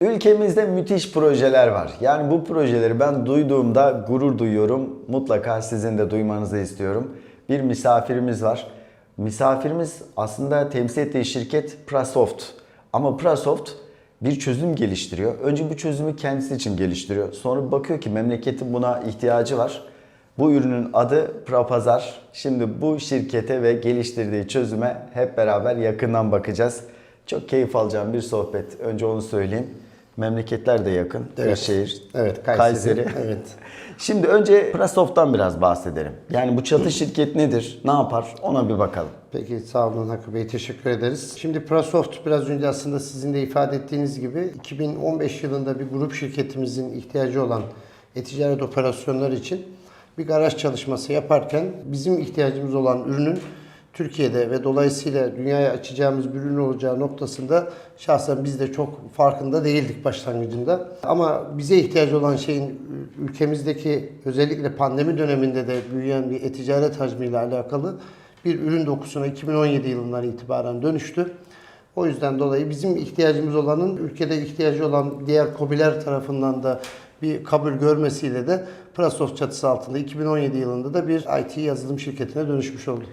Ülkemizde müthiş projeler var. Yani bu projeleri ben duyduğumda gurur duyuyorum. Mutlaka sizin de duymanızı istiyorum. Bir misafirimiz var. Misafirimiz aslında temsil ettiği şirket Prasoft. Ama Prasoft bir çözüm geliştiriyor. Önce bu çözümü kendisi için geliştiriyor. Sonra bakıyor ki memleketin buna ihtiyacı var. Bu ürünün adı Prapazar. Şimdi bu şirkete ve geliştirdiği çözüme hep beraber yakından bakacağız. Çok keyif alacağım bir sohbet. Önce onu söyleyeyim. Memleketler de yakın. Evet. Kırşehir, Evet, Kayseri. Evet. Şimdi önce Prasoft'tan biraz bahsedelim. Yani bu çatı şirket nedir? Ne yapar? Ona bir bakalım. Peki sağ olun Hakkı Bey teşekkür ederiz. Şimdi Prasoft biraz önce aslında sizin de ifade ettiğiniz gibi 2015 yılında bir grup şirketimizin ihtiyacı olan e-ticaret operasyonları için bir garaj çalışması yaparken bizim ihtiyacımız olan ürünün Türkiye'de ve dolayısıyla dünyaya açacağımız bir ürün olacağı noktasında şahsen biz de çok farkında değildik başlangıcında. Ama bize ihtiyacı olan şeyin ülkemizdeki özellikle pandemi döneminde de büyüyen bir e-ticaret hacmiyle alakalı bir ürün dokusuna 2017 yılından itibaren dönüştü. O yüzden dolayı bizim ihtiyacımız olanın ülkede ihtiyacı olan diğer KOBİ'ler tarafından da bir kabul görmesiyle de Prasoft çatısı altında 2017 yılında da bir IT yazılım şirketine dönüşmüş oldu.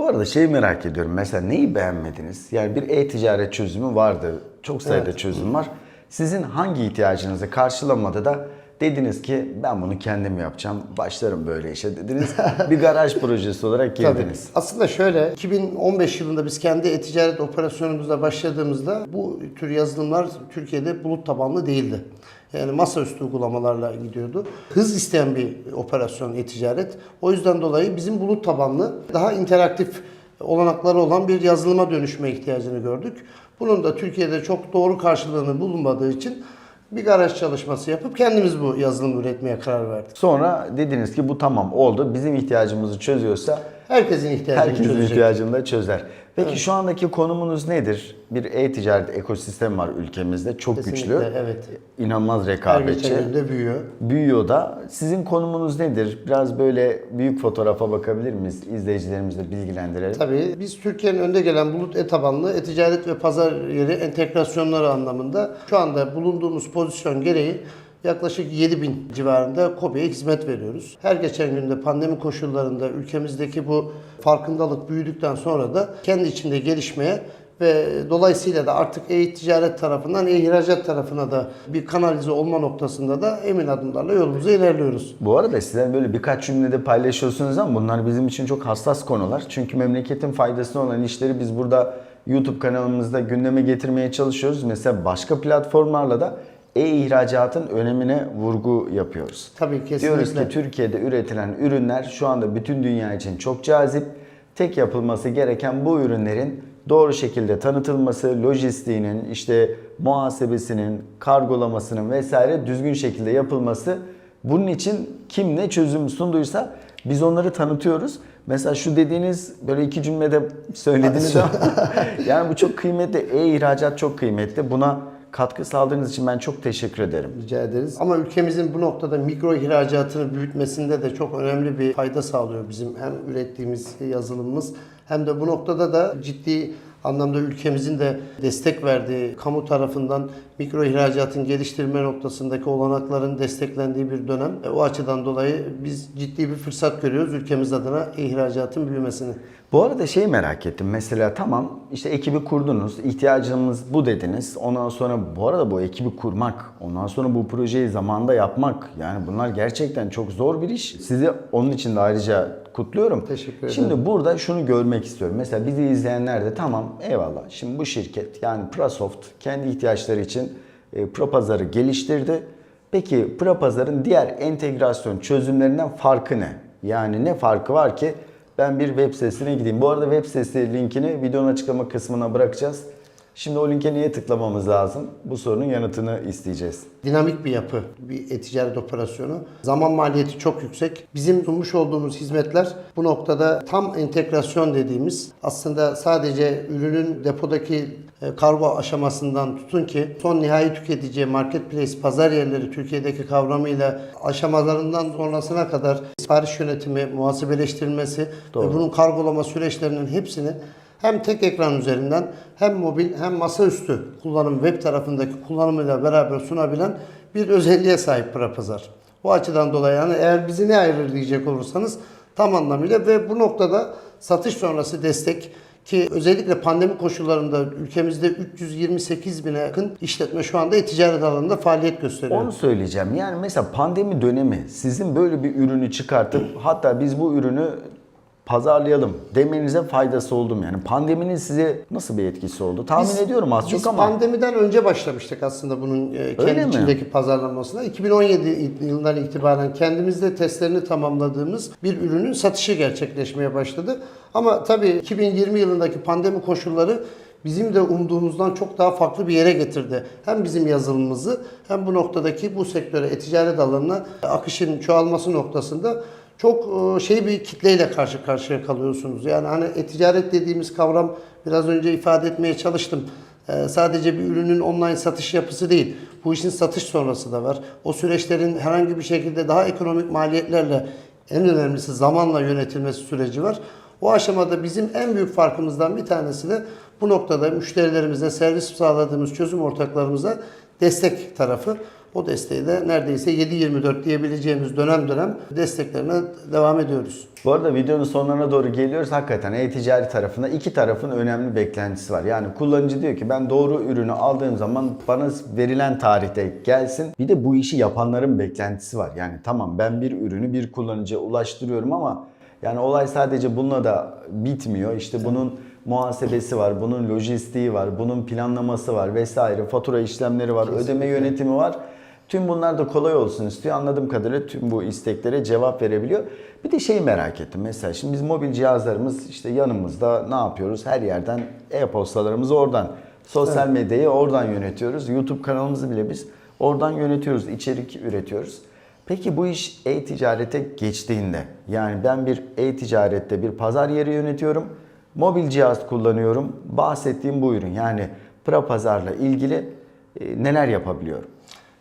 Bu arada şeyi merak ediyorum. Mesela neyi beğenmediniz? Yani bir e-ticaret çözümü vardı. Çok sayıda çözüm var. Sizin hangi ihtiyacınızı karşılamadı da dediniz ki ben bunu kendim yapacağım. Başlarım böyle işe dediniz. bir garaj projesi olarak Tabii. girdiniz. Aslında şöyle 2015 yılında biz kendi e-ticaret operasyonumuzla başladığımızda bu tür yazılımlar Türkiye'de bulut tabanlı değildi. Yani masaüstü uygulamalarla gidiyordu. Hız isteyen bir operasyon e-ticaret. O yüzden dolayı bizim bulut tabanlı daha interaktif olanakları olan bir yazılıma dönüşme ihtiyacını gördük. Bunun da Türkiye'de çok doğru karşılığını bulunmadığı için bir garaj çalışması yapıp kendimiz bu yazılımı üretmeye karar verdik. Sonra dediniz ki bu tamam oldu. Bizim ihtiyacımızı çözüyorsa Herkesin ihtiyacını herkesin çözecek. ihtiyacını da çözer. Peki şu andaki konumunuz nedir? Bir e-ticaret ekosistemi var ülkemizde. Çok Kesinlikle, güçlü. evet. İnanılmaz Her rekabetçi. geçen gün de büyüyor. büyüyor da. Sizin konumunuz nedir? Biraz böyle büyük fotoğrafa bakabilir miyiz? İzleyicilerimizi bilgilendirelim. Tabii biz Türkiye'nin önde gelen bulut e-tabanlı e-ticaret ve pazar yeri entegrasyonları anlamında şu anda bulunduğumuz pozisyon gereği yaklaşık 7000 civarında KOBİ'ye hizmet veriyoruz. Her geçen günde pandemi koşullarında ülkemizdeki bu farkındalık büyüdükten sonra da kendi içinde gelişmeye ve dolayısıyla da artık e-ticaret tarafından e-ihracat tarafına da bir kanalize olma noktasında da emin adımlarla yolumuza ilerliyoruz. Bu arada size böyle birkaç cümlede paylaşıyorsunuz ama bunlar bizim için çok hassas konular. Çünkü memleketin faydasına olan işleri biz burada YouTube kanalımızda gündeme getirmeye çalışıyoruz. Mesela başka platformlarla da e-ihracatın önemine vurgu yapıyoruz. Tabii kesinlikle. Diyoruz ki Türkiye'de üretilen ürünler şu anda bütün dünya için çok cazip. Tek yapılması gereken bu ürünlerin doğru şekilde tanıtılması, lojistiğinin, işte muhasebesinin, kargolamasının vesaire düzgün şekilde yapılması. Bunun için kim ne çözüm sunduysa biz onları tanıtıyoruz. Mesela şu dediğiniz böyle iki cümlede söylediniz ama yani bu çok kıymetli. E-ihracat çok kıymetli. Buna katkı sağladığınız için ben çok teşekkür ederim. Rica ederiz. Ama ülkemizin bu noktada mikro ihracatını büyütmesinde de çok önemli bir fayda sağlıyor bizim hem ürettiğimiz yazılımımız hem de bu noktada da ciddi anlamda ülkemizin de destek verdiği kamu tarafından mikro ihracatın geliştirme noktasındaki olanakların desteklendiği bir dönem. E, O açıdan dolayı biz ciddi bir fırsat görüyoruz ülkemiz adına ihracatın büyümesini. Bu arada şeyi merak ettim. Mesela tamam işte ekibi kurdunuz, ihtiyacımız bu dediniz. Ondan sonra bu arada bu ekibi kurmak, ondan sonra bu projeyi zamanda yapmak. Yani bunlar gerçekten çok zor bir iş. Sizi onun için de ayrıca kutluyorum. Teşekkür ederim. Şimdi burada şunu görmek istiyorum. Mesela bizi izleyenler de tamam eyvallah. Şimdi bu şirket yani Prasoft kendi ihtiyaçları için e, Propazar'ı geliştirdi. Peki Propazar'ın diğer entegrasyon çözümlerinden farkı ne? Yani ne farkı var ki ben bir web sitesine gideyim. Bu arada web sitesi linkini videonun açıklama kısmına bırakacağız. Şimdi o linke niye tıklamamız lazım? Bu sorunun yanıtını isteyeceğiz. dinamik bir yapı, bir e-ticaret operasyonu. Zaman maliyeti çok yüksek. Bizim sunmuş olduğumuz hizmetler bu noktada tam entegrasyon dediğimiz aslında sadece ürünün depodaki e, kargo aşamasından tutun ki son nihai tüketiciye marketplace pazar yerleri Türkiye'deki kavramıyla aşamalarından sonrasına kadar sipariş yönetimi, muhasebeleştirilmesi Doğru. ve bunun kargolama süreçlerinin hepsini hem tek ekran üzerinden hem mobil hem masaüstü kullanım web tarafındaki kullanımıyla beraber sunabilen bir özelliğe sahip Prapazar. Bu açıdan dolayı yani eğer bizi ne ayırır diyecek olursanız tam anlamıyla ve bu noktada satış sonrası destek ki özellikle pandemi koşullarında ülkemizde 328 bine yakın işletme şu anda e-ticaret alanında faaliyet gösteriyor. Onu söyleyeceğim. Yani mesela pandemi dönemi sizin böyle bir ürünü çıkartıp hatta biz bu ürünü pazarlayalım demenize faydası oldu mu? Yani pandeminin size nasıl bir etkisi oldu? Tahmin Biz- ediyorum az Biz çok ama pandemiden önce başlamıştık aslında bunun e, kendi Öyle mi? içindeki pazarlanmasına. 2017 yılından itibaren kendimizde testlerini tamamladığımız bir ürünün satışı gerçekleşmeye başladı. Ama tabii 2020 yılındaki pandemi koşulları bizim de umduğumuzdan çok daha farklı bir yere getirdi. Hem bizim yazılımımızı hem bu noktadaki bu sektöre, e-ticaret alanına akışın çoğalması noktasında çok e, şey bir kitleyle karşı karşıya kalıyorsunuz. Yani hani e-ticaret dediğimiz kavram biraz önce ifade etmeye çalıştım. E, Sadece bir ürünün online satış yapısı değil. Bu işin satış sonrası da var. O süreçlerin herhangi bir şekilde daha ekonomik maliyetlerle en önemlisi zamanla yönetilmesi süreci var. O aşamada bizim en büyük farkımızdan bir tanesi de bu noktada müşterilerimize servis sağladığımız çözüm ortaklarımıza destek tarafı. O desteği de neredeyse 7-24 diyebileceğimiz dönem dönem desteklerine devam ediyoruz. bu arada videonun sonlarına doğru geliyoruz. Hakikaten e-ticari tarafında iki tarafın önemli beklentisi var. Yani kullanıcı diyor ki ben doğru ürünü aldığım zaman bana verilen tarihte gelsin. Bir de bu işi yapanların beklentisi var. Yani tamam ben bir ürünü bir kullanıcıya ulaştırıyorum ama yani olay sadece bununla da bitmiyor. İşte bunun muhasebesi var, bunun lojistiği var, bunun planlaması var vesaire, fatura işlemleri var, ödeme yönetimi var. Tüm bunlar da kolay olsun istiyor. Anladığım kadarıyla tüm bu isteklere cevap verebiliyor. Bir de şeyi merak ettim. Mesela şimdi biz mobil cihazlarımız işte yanımızda ne yapıyoruz? Her yerden e-postalarımızı oradan, sosyal medyayı oradan yönetiyoruz. YouTube kanalımızı bile biz oradan yönetiyoruz, içerik üretiyoruz. Peki bu iş e-ticarete geçtiğinde yani ben bir e-ticarette bir pazar yeri yönetiyorum. Mobil cihaz kullanıyorum. Bahsettiğim bu ürün yani Prapazar'la ilgili e, neler yapabiliyorum?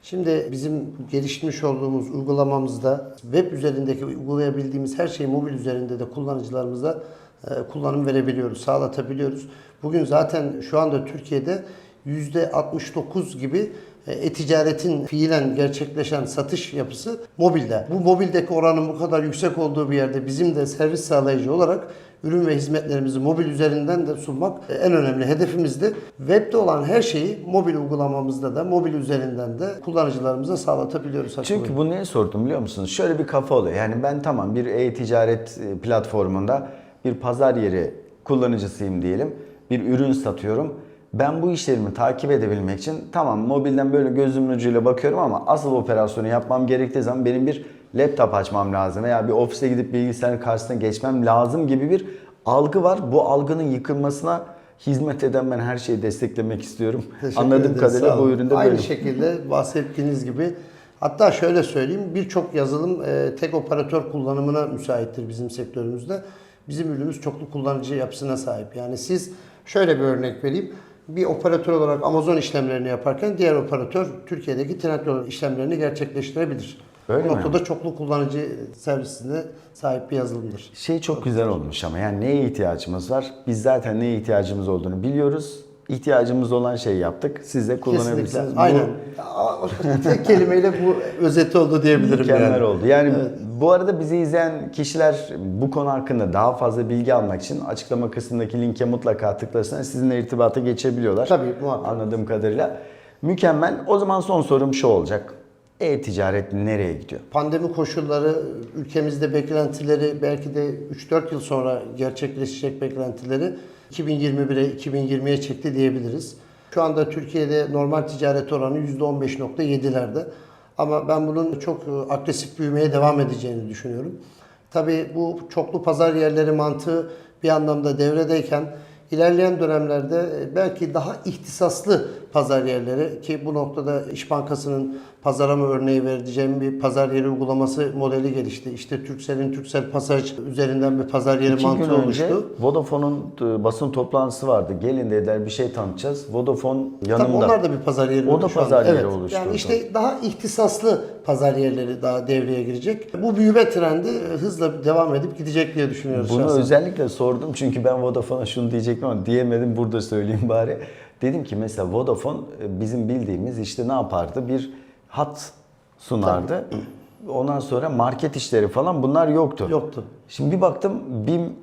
Şimdi bizim geliştirmiş olduğumuz uygulamamızda web üzerindeki uygulayabildiğimiz her şeyi mobil üzerinde de kullanıcılarımıza e, kullanım verebiliyoruz, sağlatabiliyoruz. Bugün zaten şu anda Türkiye'de %69 gibi e-ticaretin fiilen gerçekleşen satış yapısı mobilde. Bu mobildeki oranın bu kadar yüksek olduğu bir yerde bizim de servis sağlayıcı olarak ürün ve hizmetlerimizi mobil üzerinden de sunmak e, en önemli hedefimizdi. Webde olan her şeyi mobil uygulamamızda da mobil üzerinden de kullanıcılarımıza sağlatabiliyoruz. Çünkü Bey. bu niye sordum biliyor musunuz? Şöyle bir kafa oluyor. Yani ben tamam bir e-ticaret e, platformunda bir pazar yeri kullanıcısıyım diyelim. Bir ürün satıyorum. Ben bu işlerimi takip edebilmek için tamam mobilden böyle gözümün ucuyla bakıyorum ama asıl operasyonu yapmam gerektiği zaman benim bir laptop açmam lazım veya bir ofise gidip bilgisayarın karşısına geçmem lazım gibi bir algı var. Bu algının yıkılmasına hizmet eden ben her şeyi desteklemek istiyorum. Teşekkür Anladığım ederiz, kadarıyla bu üründe Aynı böyle. şekilde bahsettiğiniz gibi hatta şöyle söyleyeyim birçok yazılım e, tek operatör kullanımına müsaittir bizim sektörümüzde. Bizim ürünümüz çoklu kullanıcı yapısına sahip. Yani siz şöyle bir örnek vereyim. Bir operatör olarak Amazon işlemlerini yaparken diğer operatör Türkiye'deki Trendyol işlemlerini gerçekleştirebilir. Öyle Bu mi? noktada çoklu kullanıcı servisine sahip bir yazılımdır. Şey çok güzel olmuş ama yani neye ihtiyacımız var? Biz zaten neye ihtiyacımız olduğunu biliyoruz. İhtiyacımız olan şeyi yaptık. Siz de kullanabilirsiniz. Kesinlikle. Bu Aynen. Tek kelimeyle bu özeti oldu diyebilirim Mükemmel yani. oldu. Yani bu arada bizi izleyen kişiler bu konu hakkında daha fazla bilgi almak için açıklama kısmındaki linke mutlaka tıklasınlar. Sizinle irtibata geçebiliyorlar. Tabii, muhakkak. Anladığım kadarıyla. Mükemmel. O zaman son sorum şu olacak. E-ticaret nereye gidiyor? Pandemi koşulları, ülkemizde beklentileri belki de 3-4 yıl sonra gerçekleşecek beklentileri 2021'e, 2020'ye çekti diyebiliriz. Şu anda Türkiye'de normal ticaret oranı %15.7'lerde. Ama ben bunun çok e, agresif büyümeye devam edeceğini düşünüyorum. Tabii bu çoklu pazar yerleri mantığı bir anlamda devredeyken ilerleyen dönemlerde e, belki daha ihtisaslı pazar yerleri ki bu noktada İş Bankası'nın pazarlama örneği vereceğim bir pazar yeri uygulaması modeli gelişti. İşte Turkcell'in Turkcell Pasaj üzerinden bir pazar yeri İki gün mantığı önce oluştu. Vodafone'un e, basın toplantısı vardı. Gelin dediler bir şey tanıtacağız. Vodafone Tabii yanımda. onlar da bir pazar yeri. O da pazar yeri evet. oluşturdu. Yani işte daha ihtisaslı pazar yerleri daha devreye girecek. Bu büyüme trendi e, hızla devam edip gidecek diye düşünüyoruz Bunu şahsen. özellikle sordum çünkü ben Vodafone'a şunu diyecektim diyecektim ama diyemedim burada söyleyeyim bari. Dedim ki mesela Vodafone e, bizim bildiğimiz işte ne yapardı? Bir hat sunardı. Ondan sonra market işleri falan bunlar yoktu. Yoktu. Şimdi bir baktım BİM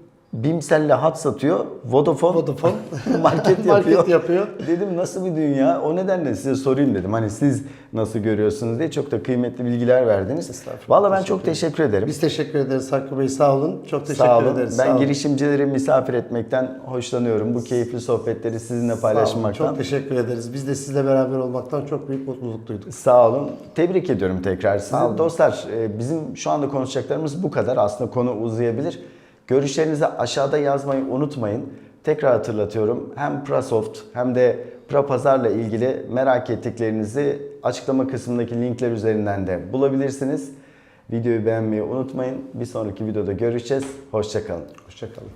Bimsel'le hat satıyor. Vodafone, Vodafone market yapıyor. Market yapıyor. Dedim nasıl bir dünya? O nedenle size sorayım dedim. Hani siz nasıl görüyorsunuz diye çok da kıymetli bilgiler verdiniz. Vallahi ben çok teşekkür ederim. Biz teşekkür ederiz Hakkı Bey sağ olun. Çok teşekkür Sağ olun. ederiz. Ben sağ olun. girişimcileri misafir etmekten hoşlanıyorum. Bu keyifli sohbetleri sizinle Sağ olun, paylaşmaktan. Çok teşekkür ederiz. Biz de sizle beraber olmaktan çok büyük mutluluk duyduk. Sağ olun. Tebrik ediyorum tekrar sizi. Sağ olun. Dostlar e, bizim şu anda konuşacaklarımız bu kadar. Aslında konu uzayabilir. Görüşlerinizi aşağıda yazmayı unutmayın. Tekrar hatırlatıyorum. Hem Prasoft hem de Prapazar'la ilgili merak ettiklerinizi açıklama kısmındaki linkler üzerinden de bulabilirsiniz. Videoyu beğenmeyi unutmayın. Bir sonraki videoda görüşeceğiz. Hoşçakalın. Hoşçakalın.